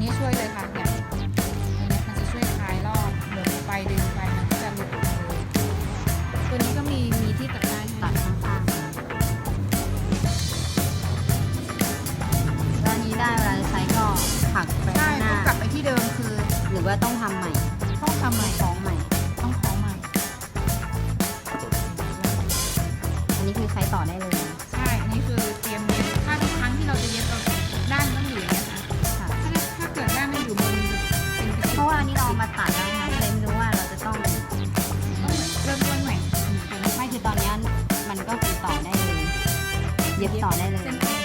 นี้ช่วยเลยค่ะเนี่ยอันนี้มันจะช่วยคลายรอบหมุนไปดึงไปมันก็จะหลุดตัวนี้ก็มีมีที่ตัดได้ตัดทั้างๆแล้วอนนี้ได้เวลาใช้ก็ผักไปใน้างหน้ากกลับไปที่เดิมคือหรือว่าต้องทำใหม่ต้องทำใหม่ของใหม่ ต้องของใหม่ อันนี้คือใช้ต่อได้เลย อันนี้เราเอามาตัดแล้วนะคะเลยไม่รู้ว่าเราจะต้องต้องเริ่มต้นใหม่ไม่คือตอนนี้มันก็คือต่อได้เลย เย็บต่อได้เลย